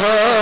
Hare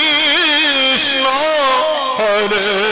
Hare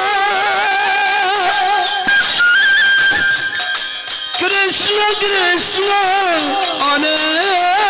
Krishna Krishna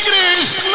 Krishna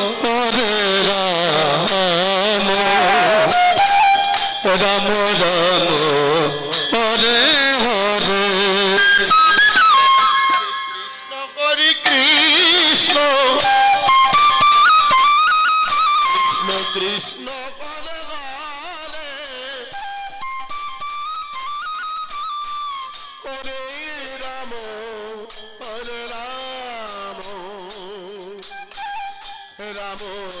Ram Ram Hare Hare. Krishna Hari Krishna. Krishna Krishna Hare Ram Hare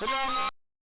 Hare Ram